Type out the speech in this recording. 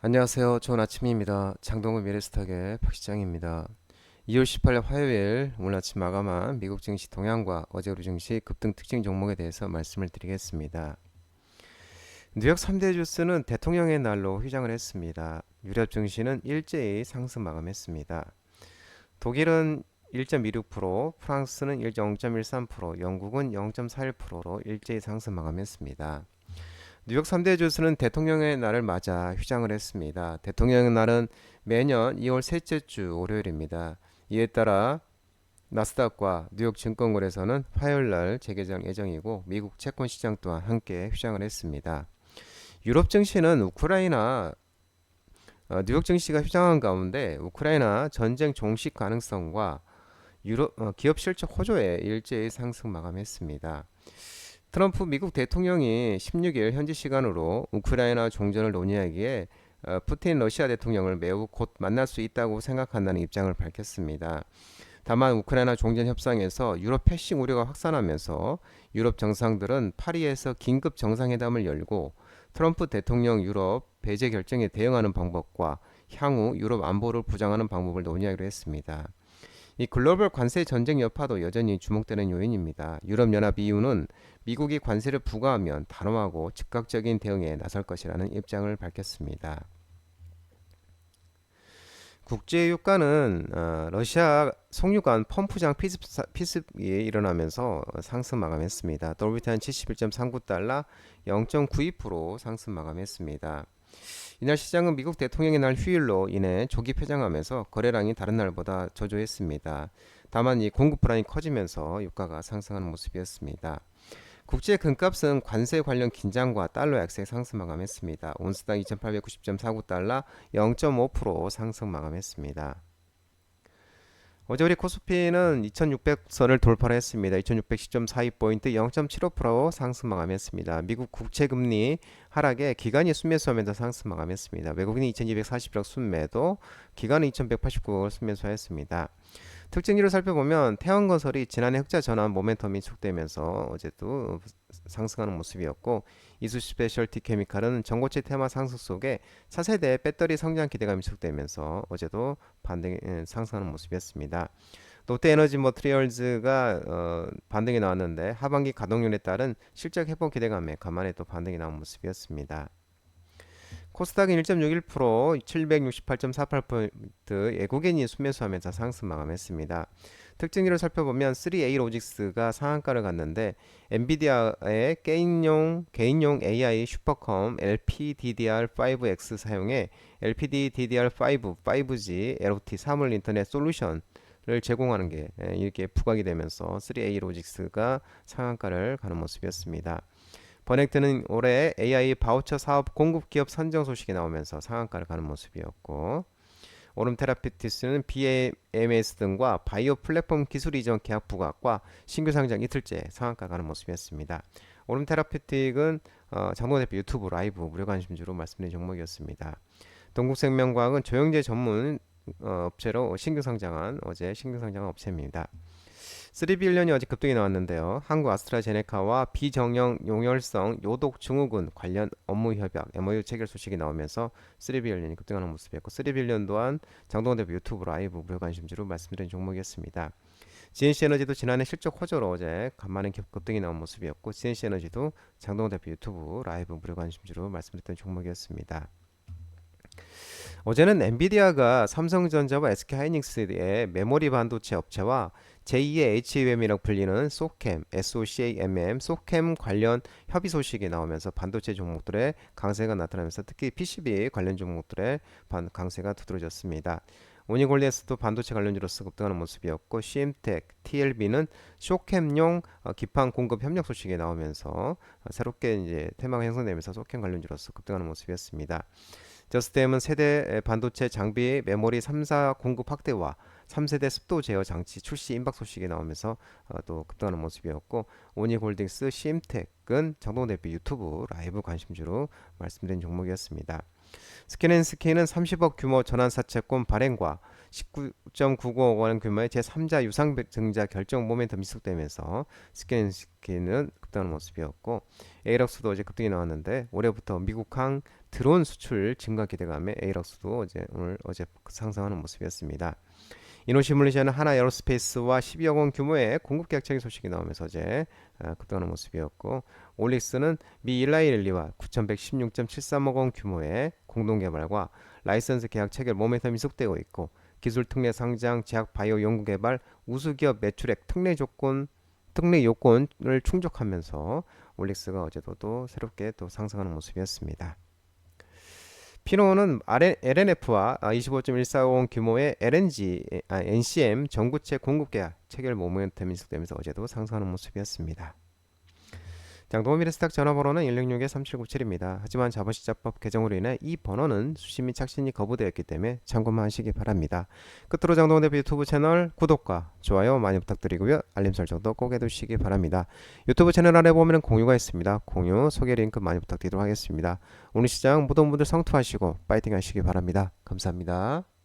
안녕하세요. 좋은 아침입니다. 장동훈 미래스탁의 박 시장입니다. 2월 18일 화요일 오늘 아침 마감한 미국 증시 동향과 어제 우리 증시 급등 특징 종목에 대해서 말씀을 드리겠습니다. 뉴욕 3대 주스는 대통령의 날로 휘장을 했습니다. 유럽 증시는 일제히 상승 마감했습니다. 독일은 1.26%, 프랑스는 0.13%, 영국은 0.41%로 일제히 상승 마감했습니다. 뉴욕 3대 주스는 대통령의 날을 맞아 휴장을 했습니다. 대통령의 날은 매년 2월 셋째 주 월요일입니다. 이에 따라 나스닥과 뉴욕 증권거래소는 화요일 날 재개장 예정이고 미국 채권 시장 또한 함께 휴장을 했습니다. 유럽 증시는 우크라이나 어, 뉴욕 증시가 휴장한 가운데 우크라이나 전쟁 종식 가능성과 유럽 어, 기업 실적 호조에 일제히 상승 마감했습니다. 트럼프 미국 대통령이 16일 현지 시간으로 우크라이나 종전을 논의하기에 어, 푸틴 러시아 대통령을 매우 곧 만날 수 있다고 생각한다는 입장을 밝혔습니다. 다만 우크라이나 종전 협상에서 유럽 패싱 우려가 확산하면서 유럽 정상들은 파리에서 긴급 정상회담을 열고 트럼프 대통령 유럽 배제 결정에 대응하는 방법과 향후 유럽 안보를 부장하는 방법을 논의하기로 했습니다. 이 글로벌 관세 전쟁 여파도 여전히 주목되는 요인입니다. 유럽연합 EU는 미국이 관세를 부과하면 단호하고 즉각적인 대응에 나설 것이라는 입장을 밝혔습니다. 국제 유가는 어, 러시아 송유관 펌프장 피습, 피습이 일어나면서 상승 마감했습니다. 더블비탄 71.39달러 0.92% 상승 마감했습니다. 이날 시장은 미국 대통령의 날 휴일로 인해 조기 폐장하면서 거래량이 다른 날보다 저조했습니다. 다만 이 공급 불안이 커지면서 유가가 상승하는 모습이었습니다. 국제 금값은 관세 관련 긴장과 달러 약세 상승 마감했습니다. 온스당 2,890.49달러 0.5% 상승 마감했습니다. 어제 우리 코스피는 2600선을 돌파를 했습니다. 2610.42포인트 0.75% 상승 마감했습니다. 미국 국채금리 하락에 기관이 순매수하면서 상승 마감했습니다. 외국인이 2241억 순매도, 기관은 2189억을 순매수하였습니다. 특징지를 살펴보면 태양건설이 지난해 흑자 전환 모멘텀이 촉되면서 어제도 상승하는 모습이었고 이수 스페셜티 케미칼은 전고체 테마 상승 속에 차세대 배터리 성장 기대감이 촉되면서 어제도 반등 상승하는 모습이었습니다. 롯데에너지 머트리얼즈가 어, 반등이 나왔는데 하반기 가동률에 따른 실적 회복 기대감에 간만에 또 반등이 나온 모습이었습니다. 코스닥은 1.61% 768.48포인트 외국인이 순매수하면서 상승 마감했습니다. 특징지를 살펴보면 3A 로직스가 상한가를 갔는데 엔비디아의 개인용 개인용 AI 슈퍼컴 LPDDR5X 사용해 LPDDR5 5G LOT 사물 인터넷 솔루션을 제공하는 게 이렇게 부각이 되면서 3A 로직스가 상한가를 가는 모습이었습니다. 버넥트는 올해 AI 바우처 사업 공급 기업 선정 소식이 나오면서 상한가를 가는 모습이었고 오름 테라피티스는 BAMS 등과 바이오 플랫폼 기술 이전 계약 부각과 신규 상장 이틀째 상한가 가는 모습이었습니다. 오름 테라피틱은 어, 장동 대표 유튜브 라이브 무료 관심주로 말씀드린 종목이었습니다. 동국생명과학은 조영제 전문 어, 업체로 신규 상장한 어제 신규 상장한 업체입니다. 3빌런이 어제 급등이 나왔는데요. 한국 아스트라제네카와 비정형 용혈성 요독 증후군 관련 업무 협약 MOU 체결 소식이 나오면서 3빌런이 급등하는 모습이었고 3빌런 또한 장동원 대표 유튜브 라이브 무료 관심주로 말씀드린 종목이었습니다. GNC 에너지도 지난해 실적 호조로 어제 간만에 급등이 나온 모습이었고 GNC 에너지도 장동원 대표 유튜브 라이브 무료 관심주로 말씀드렸던 종목이었습니다. 어제는 엔비디아가 삼성전자와 SK하이닉스의 메모리 반도체 업체와 제2의 HM이라고 불리는 소캠, SOCAMM, 소캠 관련 협의 소식이 나오면서 반도체 종목들의 강세가 나타나면서 특히 PCB 관련 종목들의 강세가 두드러졌습니다. 오니골리에서도 반도체 관련주로서 급등하는 모습이었고 CM텍, TLB는 쇼캠용 어, 기판 공급 협력 소식이 나오면서 어, 새롭게 이제 테마가 형성되면서 소캠 관련주로서 급등하는 모습이었습니다. 저스템은 세대 반도체 장비 메모리 3사 공급 확대와 3세대 습도 제어 장치 출시 임박 소식이 나오면서 어, 또 급등하는 모습이었고 오니골딩스, CM텍은 정동 대표 유튜브 라이브 관심주로 말씀드린 종목이었습니다. 스캔앤스케는 30억 규모 전환사채권 발행과 19.99억 원 규모의 제3자 유상 증자 결정 모멘텀이 지속되면서 스캔앤스케는 급등하는 모습이었고 에이럭스도 어제 급등이 나왔는데 올해부터 미국항 드론 수출 증가 기대감에 에이럭스도 어제 오늘 어제 상승하는 모습이었습니다. 이노시뮬레이션은 하나 에어로스페이스와 12억 원 규모의 공급 계약적인 소식이 나오면서 어제 아, 급등하는 모습이었고 올릭스는 미 일라이릴리와 9,116.73억 원 규모의 공동 개발과 라이선스 계약 체결 모멘텀이 속되고 있고 기술 특례 상장, 제약 바이오 연구 개발, 우수 기업 매출액 특례 조건 특례 요건을 충족하면서 올릭스가 어제도 또 새롭게 또 상승하는 모습이었습니다. 피노는 LNF와 25.145원 규모의 LNG, 아, NCM 전구체 공급 계약 체결 모멘텀이 속되면서 어제도 상승하는 모습이었습니다. 장동호 미래스탁 전화번호는 166-3797입니다. 하지만 자본시장법 개정으로 인해 이 번호는 수신 및 착신이 거부되었기 때문에 참고만 하시기 바랍니다. 끝으로 장동호 대표 유튜브 채널 구독과 좋아요 많이 부탁드리고요. 알림 설정도 꼭 해두시기 바랍니다. 유튜브 채널 아래 보면 공유가 있습니다. 공유, 소개 링크 많이 부탁드리도록 하겠습니다. 오늘 시장 모든 분들 성투하시고 파이팅 하시기 바랍니다. 감사합니다.